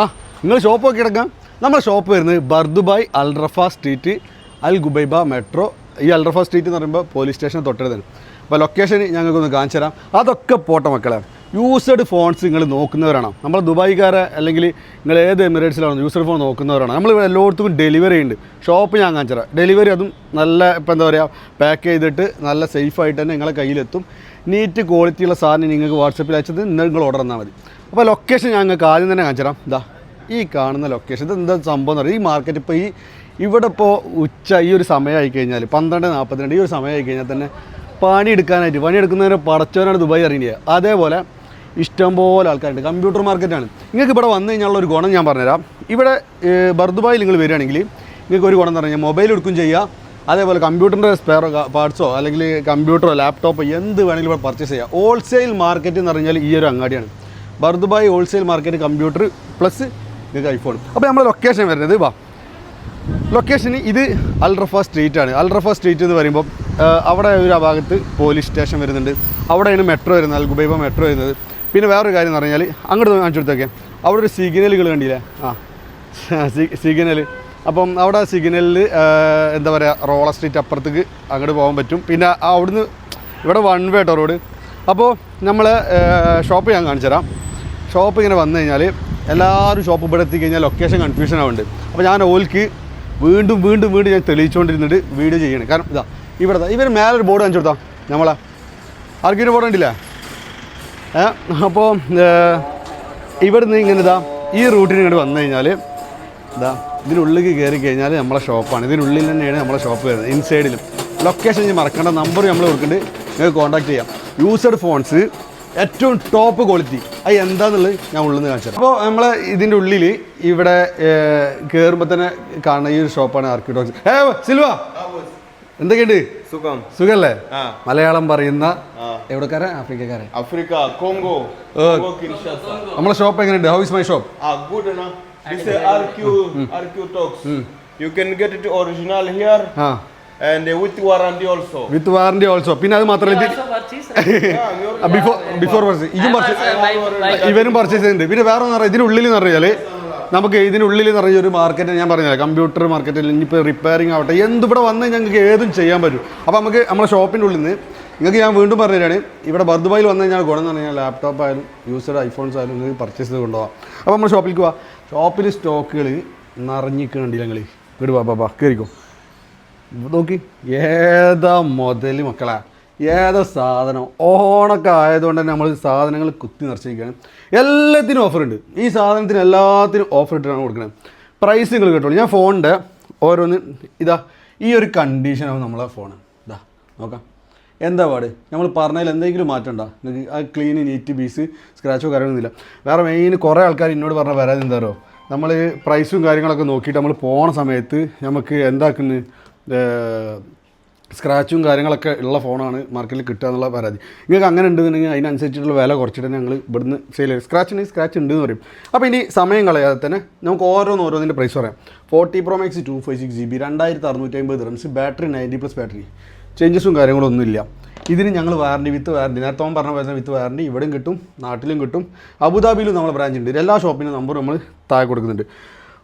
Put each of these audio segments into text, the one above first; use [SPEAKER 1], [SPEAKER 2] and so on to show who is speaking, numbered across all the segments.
[SPEAKER 1] ആ നിങ്ങൾ ഷോപ്പ് ഒക്കെ എടുക്കാം നമ്മുടെ ഷോപ്പ് വരുന്നത് Bur Dubai Al Rafa street Al Ghubaiba metro ഈ അൽറഫ സ്ട്രീറ്റ് എന്ന് പറയുമ്പോൾ പോലീസ് സ്റ്റേഷൻ തൊട്ടടുത്താണ് അപ്പോൾ ലൊക്കേഷൻ ഞങ്ങൾക്കൊന്ന് കാണിച്ചു തരാം അതൊക്കെ പോട്ടെ മക്കളെ. യൂസ്ഡ് ഫോൺസ് നിങ്ങൾ നോക്കുന്നവരാണ്. നമ്മൾ ദുബായിക്കാരെ അല്ലെങ്കിൽ നിങ്ങൾ ഏത് എമിറേറ്റ്സിലാണ് യൂസഡ് ഫോൺ നോക്കുന്നവരാണ്. നമ്മൾ എല്ലായിടത്തും ഡെലിവറി ഉണ്ട്. ഷോപ്പ് ഞാൻ കാണിച്ചു തരാം ഡെലിവറി അതും നല്ല ഇപ്പോൾ എന്താ പറയുക പാക്ക് ചെയ്തിട്ട് നല്ല സേഫായിട്ട് തന്നെ നിങ്ങളെ കയ്യിലെത്തും. നീറ്റ് ക്വാളിറ്റിയുള്ള സാധനം നിങ്ങൾക്ക് വാട്സപ്പിൽ അയച്ചത് നിങ്ങൾ ഓർഡർ തന്നാൽ മതി. അപ്പോൾ ലൊക്കേഷൻ ഞാൻ നിങ്ങൾക്ക് ആദ്യം തന്നെ കാണിച്ചു തരാം ഇതാ ഈ കാണുന്ന ലൊക്കേഷൻ ഇത് എന്താ സംഭവം എന്ന് പറയുക ഈ മാർക്കറ്റ് ഇപ്പോൾ ഈ ഇവിടെ ഇപ്പോൾ ഉച്ച ഈ ഒരു സമയമായി കഴിഞ്ഞാൽ പന്ത്രണ്ട് നാൽപ്പത്തിരണ്ട് ഈ ഒരു സമയമായി കഴിഞ്ഞാൽ തന്നെ പണി എടുക്കാനായിട്ട് പണി എടുക്കുന്നതിന് പടച്ചവനാണ് ദുബായി അറിയുന്നത്. അതേപോലെ ഇഷ്ടംപോലെ ആൾക്കാരുണ്ട്. കമ്പ്യൂട്ടർ മാർക്കറ്റാണ് നിങ്ങൾക്ക് ഇവിടെ വന്നു കഴിഞ്ഞാലുള്ള ഒരു ഗുണം ഞാൻ പറഞ്ഞുതരാം. ഇവിടെ ബർദുബായിൽ നിങ്ങൾ വരികയാണെങ്കിൽ നിങ്ങൾക്ക് ഒരു ഗുണം എന്ന് പറഞ്ഞാൽ മൊബൈൽ എടുക്കും ചെയ്യാം. അതേപോലെ കമ്പ്യൂട്ടറിന്റെ സ്പെയർ പാർട്സോ അല്ലെങ്കിൽ കമ്പ്യൂട്ടറോ ലാപ്ടോപ്പോ എന്ത് വേണമെങ്കിലും ഇവിടെ പർച്ചേസ് ചെയ്യാം. ഹോൾസെയിൽ മാർക്കറ്റ് എന്ന് പറഞ്ഞാൽ ഈ ഒരു അങ്ങാടിയാണ്. Bur Dubai wholesale market computer plus നിങ്ങൾക്ക് ഐഫോൺ അപ്പോൾ നമ്മുടെ ലൊക്കേഷൻ വരുന്നത് വാ. ലൊക്കേഷൻ ഇത് അൽറഫ സ്ട്രീറ്റ് ആണ്. അൽറഫ സ്ട്രീറ്റ് എന്ന് പറയുമ്പോൾ ആ, അവിടെ ഒരു ആ ഭാഗത്ത് പോലീസ് സ്റ്റേഷൻ വരുന്നുണ്ട്. അവിടെയാണ് മെട്രോ വരുന്നത് അൽ ഗുബൈബ മെട്രോ വരുന്നത്. പിന്നെ വേറൊരു കാര്യം എന്ന് പറഞ്ഞാൽ അങ്ങോട്ട് കാണിച്ചു കൊടുത്തൊക്കെ. അവിടെ ഒരു സിഗ്നലുകൾ കണ്ടില്ലേ? ആ സിഗ്നൽ അപ്പം അവിടെ സിഗ്നലിൽ എന്താ പറയുക റോള സ്ട്രീറ്റ് അപ്പുറത്തേക്ക് അങ്ങോട്ട് പോകാൻ പറ്റും. പിന്നെ ആ അവിടുന്ന് ഇവിടെ വൺ വേ റോഡ് അപ്പോൾ നമ്മൾ ഷോപ്പ് ഞാൻ കാണിച്ചു തരാം ഷോപ്പ് ഇങ്ങനെ വന്നു കഴിഞ്ഞാൽ എല്ലാവരും ഷോപ്പ് ഇവിടെ എത്തിക്കഴിഞ്ഞാൽ ലൊക്കേഷൻ കൺഫ്യൂഷൻ ആവുന്നുണ്ട്. അപ്പോൾ ഞാൻ ഓൽക്ക് വീണ്ടും വീണ്ടും വീണ്ടും ഞാൻ തെളിയിച്ചുകൊണ്ടിരുന്നിട്ട് വീഡിയോ ചെയ്യണം. കാരണം ഇതാ ഇവിടെ ഇവർ മേലെ ഒരു ബോർഡ് കാണിച്ചു കൊടുത്താൽ നമ്മളെ. ആർക്കും ബോർഡ് കണ്ടില്ലേ? അപ്പോൾ ഇവിടുന്ന് ഇങ്ങനെ ഇതാ ഈ റൂട്ടിന് ഇങ്ങോട്ട് വന്നു കഴിഞ്ഞാൽ ഇതാ ഇതിനുള്ളിൽ കയറി കഴിഞ്ഞാൽ നമ്മളെ ഷോപ്പാണ് ഇതിനുള്ളിൽ തന്നെയാണ് നമ്മളെ ഷോപ്പ് വരുന്നത്. ഇൻസൈഡിലും ലൊക്കേഷൻ മറക്കേണ്ട നമ്പർ നമ്മൾ കൊടുക്കുന്നുണ്ട്. നിങ്ങൾക്ക് കോൺടാക്ട് ചെയ്യാം. യൂസഡ് ഫോൺസ് ഏറ്റവും ടോപ്പ് ക്വാളിറ്റി അത് എന്താന്നുള്ളത് ഞാൻ ഉള്ളിൽ നിന്ന് കാണിച്ചത് അപ്പോൾ നമ്മൾ ഇതിന്റെ ഉള്ളിൽ ഇവിടെ കയറുമ്പോൾ തന്നെ കാണുന്ന ഈ ഒരു ഷോപ്പാണ് ആർക്കിടോക്സ് ഏ സിൽവ എന്തൊക്കെയുണ്ട്?
[SPEAKER 2] സുഖം.
[SPEAKER 1] സുഖല്ലേ? മലയാളം പറയുന്ന
[SPEAKER 2] ആ.
[SPEAKER 1] ആഫ്രിക്കക്കാരൻ ആഫ്രിക്കക്കാരെ?
[SPEAKER 2] Africa Kinshasa.
[SPEAKER 1] നമ്മളെ ഷോപ്പ് എങ്ങനെയുണ്ട്? How is my shop
[SPEAKER 2] Ah, good enough. This is you RQ get it get it original here
[SPEAKER 1] ആ
[SPEAKER 2] and uh, with warranty also.
[SPEAKER 1] With warranty also പിന്നെ അത് മാത്രമല്ല. ബിഫോർ ബിഫോർ പർച്ചേസ് ഇതും purchase ഇവനും purchase ചെയ്യുന്നുണ്ട്. പിന്നെ വേറെ ഒന്നും പറയാം ഇതിനുള്ളിൽ എന്ന് പറഞ്ഞാൽ നമുക്ക് ഇതിനുള്ളിൽ എന്ന് പറഞ്ഞ ഒരു മാർക്കറ്റ് ഞാൻ പറഞ്ഞില്ല കമ്പ്യൂട്ടർ മാർക്കറ്റിൽ ഇനിയിപ്പോൾ റിപ്പയറിംഗ് ആവട്ടെ എന്ത് ഇവിടെ വന്ന് ഞങ്ങൾക്ക് ഏതും ചെയ്യാൻ പറ്റും. അപ്പോൾ നമുക്ക് നമ്മുടെ ഷോപ്പിന്റെ ഉള്ളിൽ നിന്ന് നിങ്ങൾക്ക് ഞാൻ വീണ്ടും പറഞ്ഞതാണ് ഇവിടെ ബർദുബായിൽ വന്നു കഴിഞ്ഞാൽ ഗുണം എന്ന് പറഞ്ഞാൽ ലാപ്ടോപ്പ് ആയാലും യൂസഡ് ഐഫോൺസ് ആയാലും നിങ്ങൾക്ക് പർച്ചേസ് ചെയ്ത് കൊണ്ടുപോകാം. അപ്പോൾ നമ്മൾ ഷോപ്പിലേക്ക് പോവാം. ഷോപ്പിൽ സ്റ്റോക്കുകൾ നിറഞ്ഞിക്കണുണ്ടല്ലോ ഞങ്ങൾ വീട് വാ ബാ ബാ കയറിക്കോ നോക്കി. ഏതാ മുതൽ മക്കളാ? ഏതാ സാധനം? ഓണൊക്കെ ആയതുകൊണ്ട് തന്നെ നമ്മൾ സാധനങ്ങൾ കുത്തി നിറച്ചിരിക്കുകയാണ്. എല്ലാത്തിനും ഉണ്ട്. ഈ സാധനത്തിന് എല്ലാത്തിനും ഓഫർ ഇട്ടിട്ടാണ് കൊടുക്കുന്നത് പ്രൈസ് നിങ്ങൾ കേട്ടോളൂ. ഞാൻ ഫോണിന്റെ ഓരോന്ന് ഇതാ ഈ ഒരു കണ്ടീഷനാവും നമ്മളെ ഫോൺ ഇതാ നോക്കാം. എന്താ പാട്? നമ്മൾ പറഞ്ഞതിൽ എന്തെങ്കിലും മാറ്റം ഉണ്ടോ? നിങ്ങൾക്ക് ആ ക്ലീൻ നീറ്റ് ബീസ് സ്ക്രാച്ചോ കാര്യമൊന്നുമില്ല വേറെ മെയിൻ കുറേ ആൾക്കാർ എന്നോട് പറഞ്ഞ വരാതെ എന്താ നമ്മൾ പ്രൈസും കാര്യങ്ങളൊക്കെ നോക്കിയിട്ട് നമ്മൾ പോണ സമയത്ത് നമുക്ക് എന്താക്കുന്നു? സ്ക്രാച്ചും കാര്യങ്ങളൊക്കെ ഉള്ള ഫോണാണ് മാർക്കറ്റിൽ കിട്ടുക എന്നുള്ള പരാതി. നിങ്ങൾക്ക് അങ്ങനെ ഉണ്ടെന്നുണ്ടെങ്കിൽ അതിനനുസരിച്ചിട്ടുള്ള വില കുറച്ചിട്ട് ഞങ്ങൾ ഇവിടുന്ന് സെയിൽ ചെയ്യും. സ്ക്രാച്ചിന് സ്ക്രാച്ച് ഉണ്ട് എന്ന് പറയും. അപ്പോൾ ഇനി സമയം കളയാതെ തന്നെ നമുക്ക് ഓരോന്ന് ഓരോന്നിന്റെ പ്രൈസ് പറയാം. Forty pro max two five six G B രണ്ടായിരത്തി അറുന്നൂറ്റി അമ്പത് dirhams battery ninety plus battery ചേഞ്ചസും കാര്യങ്ങളും ഒന്നുമില്ല ഇതിന് ഞങ്ങൾ വാറണ്ടി വിത്ത് വാറണ്ടി നേരത്തെ പറഞ്ഞ പോലെ വിത്ത് വാറണ്ടി ഇവിടെയും കിട്ടും നാട്ടിലും കിട്ടും. അബുദാബിയിലും നമ്മൾ ബ്രാഞ്ച് ഉണ്ട്. എല്ലാ ഷോപ്പിനും നമ്പർ നമ്മൾ താഴെ കൊടുക്കുന്നുണ്ട്.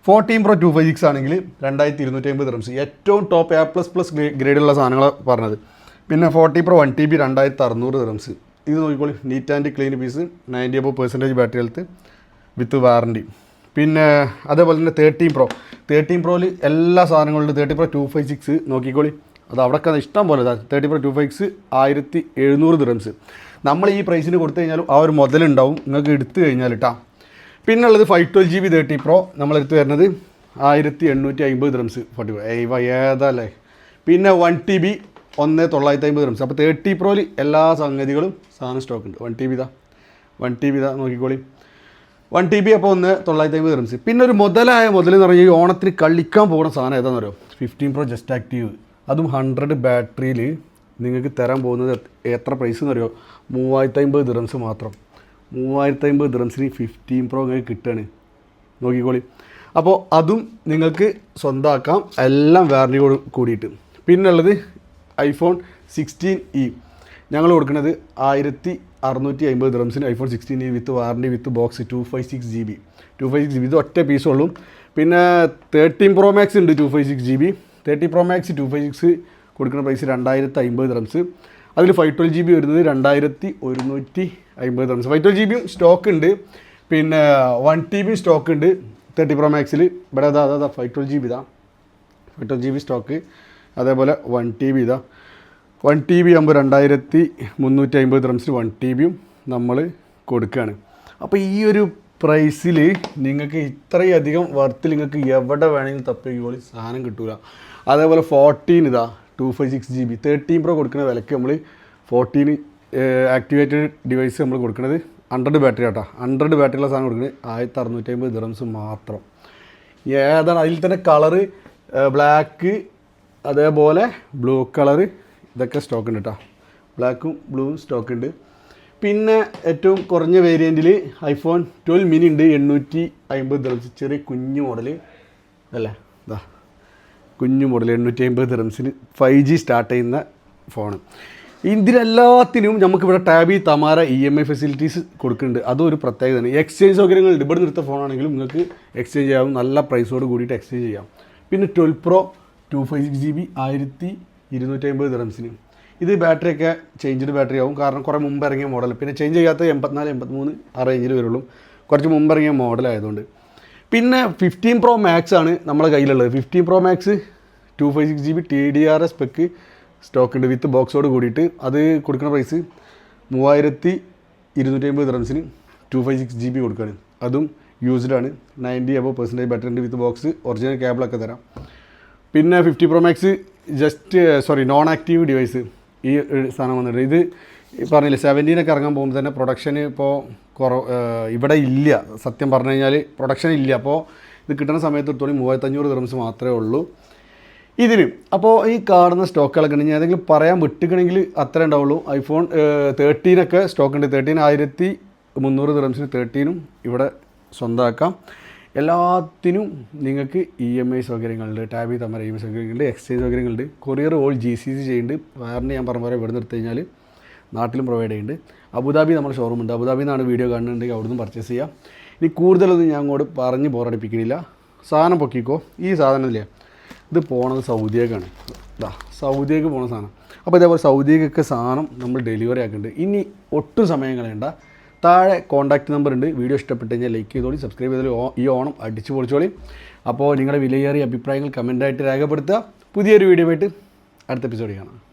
[SPEAKER 1] Fourteen pro two five six ആണെങ്കിൽ രണ്ടായിരത്തി ഇരുന്നൂറ്റി അമ്പത് റംസ് ഏറ്റവും ടോപ്പ് എ പ്ലസ് പ്ലസ് ഗ്രേഡുള്ള സാധനങ്ങൾ പറഞ്ഞത്. പിന്നെ forty pro one T B രണ്ടായിരത്തി അറുന്നൂറ് റംസ് ഇത് നോക്കിക്കോളി. Neat and clean piece ninety above percentage battery health with warranty പിന്നെ അതേപോലെ തന്നെ തേർട്ടീൻ പ്രോ തേർട്ടീൻ പ്രോയിൽ എല്ലാ സാധനങ്ങളും thirty pro two five six നോക്കിക്കോളി. അത് അവിടെ ഇഷ്ടം പോലെ thirty pro two five six ആയിരത്തി എഴുന്നൂറ് ദിറംസ് നമ്മൾ ഈ പ്രൈസിന് കൊടുത്തു കഴിഞ്ഞാലും ആ ഒരു മുതലുണ്ടാവും നിങ്ങൾക്ക് എടുത്തു കഴിഞ്ഞാൽ ഇട്ടാ പിന്നെ ഉള്ളത് five twelve G B thirty pro നമ്മളെടുത്ത് വരുന്നത് ആയിരത്തി എണ്ണൂറ്റി അമ്പത് റംസ് ഫോർട്ടി ഫൈവ് ഏവ ഏതല്ലേ പിന്നെ വൺ ടി ബി ഒന്ന് തൊള്ളായിരത്തി അമ്പത് റംസ് അപ്പോൾ തേർട്ടി പ്രോയിൽ എല്ലാ സംഗതികളും സാധനം സ്റ്റോക്ക് ഉണ്ട്. വൺ ടി ബി ഇതാ. വൺ ടി ബി ഇതാ നോക്കിക്കോളി. വൺ ടി ബി അപ്പോൾ ഒന്ന് തൊള്ളായിരത്തി അമ്പത് റംസ് പിന്നെ ഒരു മുതലായ മുതൽ എന്ന് പറഞ്ഞാൽ ഈ ഓണത്തിന് കളിക്കാൻ പോകുന്ന സാധനം ഏതാണെന്ന് അറിയോ ഫിഫ്റ്റീൻ പ്രോ ജസ്റ്റ് ആക്റ്റീവ് അതും ഹൺഡ്രഡ് ബാറ്ററിയിൽ നിങ്ങൾക്ക് തരാൻ പോകുന്നത് എത്ര പ്രൈസ് എന്ന് അറിയോ? മൂവായിരത്തി അമ്പത് ദിറംസ് മാത്രം. മൂവായിരത്തി അമ്പത് ദിറംസിന് ഫിഫ്റ്റീൻ പ്രോ നിങ്ങൾക്ക് കിട്ടുകയാണ് നോക്കിക്കോളി. അപ്പോൾ അതും നിങ്ങൾക്ക് സ്വന്തമാക്കാം എല്ലാം വാറണ്ടിയോട് കൂടിയിട്ട്. പിന്നുള്ളത് ഐഫോൺ സിക്സ്റ്റീൻ ഇ ഞങ്ങൾ കൊടുക്കുന്നത് ആയിരത്തി അറുന്നൂറ്റി അമ്പത് ഡ്രംസിന് iPhone sixteen E with warranty with box two five six G B two five six G B ഇത് ഒറ്റ പീസുള്ളൂ പിന്നെ തേർട്ടീൻ പ്രോ മാക്സ് ഉണ്ട് two five six G B thirty pro max two five six കൊടുക്കുന്ന price രണ്ടായിരത്തി അമ്പത് drums അതിൽ five twelve G B വരുന്നത് രണ്ടായിരത്തി ഒരുന്നൂറ്റി അമ്പത് തൗസൻഡ് ഫൈവ് ട്വൽവ് ജി ബിയും സ്റ്റോക്ക് ഉണ്ട്. പിന്നെ വൺ ടി ബിയും സ്റ്റോക്ക് ഉണ്ട്. തേർട്ടി പ്രോ മാക്സിൽ ഇവിടെ അതാ അതാ ഫൈവ് ട്വൽവ് ജി ബി ഇതാ. Five twelve G B stock അതേപോലെ വൺ ടി ബി ഇതാ. വൺ ടി ബി ആകുമ്പോൾ രണ്ടായിരത്തി മുന്നൂറ്റി അമ്പത് റംസിന് വൺ ടി ബിയും നമ്മൾ കൊടുക്കുകയാണ് അപ്പോൾ ഈ ഒരു പ്രൈസിൽ നിങ്ങൾക്ക് ഇത്രയധികം വർത്തിൽ നിങ്ങൾക്ക് എവിടെ വേണമെങ്കിലും തപ്പിക്കോളി സാധനം കിട്ടൂല. അതേപോലെ ഫോർട്ടീൻ ഇതാ. Two five six G B thirteen pro കൊടുക്കുന്ന വിലക്ക് നമ്മൾ ഫോർട്ടീൻ ആക്ടിവേറ്റഡ് ഡിവൈസ് നമ്മൾ കൊടുക്കുന്നത് ഹൺഡ്രഡ് ബാറ്ററി ആട്ടോ. ഹൺഡ്രഡ് ബാറ്ററിയുള്ള സാധനം കൊടുക്കുന്നത് ആയിരത്തി അറുന്നൂറ്റി അമ്പത് ദിറംസ് മാത്രം ഏതാണ്? അതിൽ തന്നെ കളറ് ബ്ലാക്ക് അതേപോലെ ബ്ലൂ കളറ് ഇതൊക്കെ സ്റ്റോക്ക് ഉണ്ട് കേട്ടോ ബ്ലാക്കും ബ്ലൂവും സ്റ്റോക്ക് ഉണ്ട്. പിന്നെ ഏറ്റവും കുറഞ്ഞ വേരിയന്റിൽ ഐഫോൺ ട്വൽവ് മിനി ഉണ്ട് എണ്ണൂറ്റി അമ്പത് ദിറംസ് ചെറിയ കുഞ്ഞു മോഡൽ അല്ലേ? ഇതാ കുഞ്ഞു മോഡൽ എണ്ണൂറ്റി അമ്പത് റംസിന് ഫൈവ് ജി സ്റ്റാർട്ട് ചെയ്യുന്ന ഫോണ് ഇതിനെല്ലാത്തിനും നമുക്കിവിടെ Tabby Tamara E M I facilities കൊടുക്കുന്നുണ്ട്. അതൊരു പ്രത്യേകതയാണ്. എക്സ്ചേഞ്ച് സൗകര്യങ്ങളുണ്ട് ഇവിടെ നിർത്ത ഫോണാണെങ്കിലും നിങ്ങൾക്ക് എക്സ്ചേഞ്ച് ചെയ്യാം നല്ല പ്രൈസോട് കൂടിയിട്ട് എക്സ്ചേഞ്ച് ചെയ്യാം. പിന്നെ twelve pro two five six G B ആയിരത്തി ഇരുന്നൂറ്റി അമ്പത് റംസിന് ഇത് ബാറ്ററിയൊക്കെ ചേഞ്ച്ഡ് ബാറ്ററി ആവും. കാരണം കുറേ മുമ്പ് ഇറങ്ങിയ മോഡൽ പിന്നെ ചേഞ്ച് ചെയ്യാത്ത എൺപത്തിനാല് എൺപത്തിമൂന്ന് ആ റേഞ്ചിൽ വരുള്ളൂ. കുറച്ച് മുമ്പ് ഇറങ്ങിയ മോഡലായതുകൊണ്ട് പിന്നെ ഫിഫ്റ്റീൻ പ്രോ മാക്സ് ആണ് നമ്മുടെ കയ്യിലുള്ളത്. Fifteen pro max two five six G B T D R S pack stock ഉണ്ട് വിത്ത് ബോക്സോട് കൂടിയിട്ട്. അത് കൊടുക്കുന്ന പ്രൈസ് മൂവായിരത്തി ഇരുന്നൂറ്റി അമ്പത് റംസിന് two five six G B കൊടുക്കുകയാണ് അതും യൂസ്ഡ് ആണ്. നയന്റി അബോ പെർസെന്റേജ് ബാറ്ററി ഉണ്ട് വിത്ത് ബോക്സ് ഒറിജിനൽ കേബിളൊക്കെ തരാം. പിന്നെ fifty pro max just sorry non active device ഈ സാധനം വന്നിട്ടുണ്ട്. ഇത് ഈ പറഞ്ഞില്ലേ സെവന്റീനൊക്കെ ഇറങ്ങാൻ പോകുമ്പോൾ തന്നെ പ്രൊഡക്ഷൻ ഇപ്പോൾ കുറവ് ഇവിടെ ഇല്ല. സത്യം പറഞ്ഞു കഴിഞ്ഞാൽ പ്രൊഡക്ഷൻ ഇല്ല. അപ്പോൾ ഇത് കിട്ടുന്ന സമയത്തൊത്തോളം മൂവായിരത്തഞ്ഞൂറ് ദിറംസ് മാത്രമേ ഉള്ളൂ. ഇതിന് അപ്പോൾ ഈ കാണുന്ന സ്റ്റോക്കുകളൊക്കെ ഉണ്ടെങ്കിൽ ഏതെങ്കിലും പറയാൻ വിട്ടുകണമെങ്കിൽ അത്രേ ഉണ്ടാവുള്ളൂ. ഐഫോൺ തേർട്ടീനൊക്കെ സ്റ്റോക്ക് ഉണ്ട്. തേർട്ടീൻ ആയിരത്തി മുന്നൂറ് ദിറംസിന് തേർട്ടീനും ഇവിടെ സ്വന്തമാക്കാം എല്ലാത്തിനും നിങ്ങൾക്ക് ഇ എം ഐ സൗകര്യങ്ങളുണ്ട്. ടാബി തമ്മിൽ ഇ എം ഐ സൗകര്യങ്ങളുണ്ട്. എക്സ്ചേഞ്ച് സൗകര്യങ്ങളുണ്ട്. Courier all G C C ചെയ്യുന്നുണ്ട്. വേറെ ഞാൻ പറഞ്ഞ പോലെ ഇവിടെ നിർത്തി കഴിഞ്ഞാൽ നാട്ടിലും പ്രൊവൈഡ് ചെയ്യുന്നുണ്ട് അബുദാബി നമ്മുടെ ഷോറൂം ഉണ്ട്. അബുദാബിയിൽ നിന്നാണ് വീഡിയോ കാണുന്നുണ്ടെങ്കിൽ അവിടുന്ന് പർച്ചേസ് ചെയ്യാം. ഇനി കൂടുതലൊന്നും ഞാൻ അങ്ങോട്ട് പറഞ്ഞ് ബോറടിപ്പിക്കണില്ല. സാധനം പൊക്കിക്കോ. ഈ സാധനമില്ലേ ഇത് പോണത് സൗദിയേക്കാണ്. ഇതാ സൗദിയേക്ക് പോണ സാധനം. അപ്പോൾ ഇതേപോലെ സൗദിയേക്കൊക്കെ സാധനം നമ്മൾ ഡെലിവറി ആക്കുന്നുണ്ട് ഇനി ഒട്ടും സമയം കളയണ്ട. താഴെ കോൺടാക്റ്റ് നമ്പർ ഉണ്ട്. വീഡിയോ ഇഷ്ടപ്പെട്ട് കഴിഞ്ഞാൽ ലൈക്ക് ചെയ്തോളി സബ്സ്ക്രൈബ് ചെയ്തോളി. ഈ ഓണം അടിച്ചു പൊളിച്ചോളി. അപ്പോൾ നിങ്ങളുടെ വിലയേറിയ അഭിപ്രായങ്ങൾ കമന്റായിട്ട് രേഖപ്പെടുത്തുക. പുതിയൊരു വീഡിയോ ആയിട്ട് അടുത്ത എപ്പിസോഡിൽ കാണാം.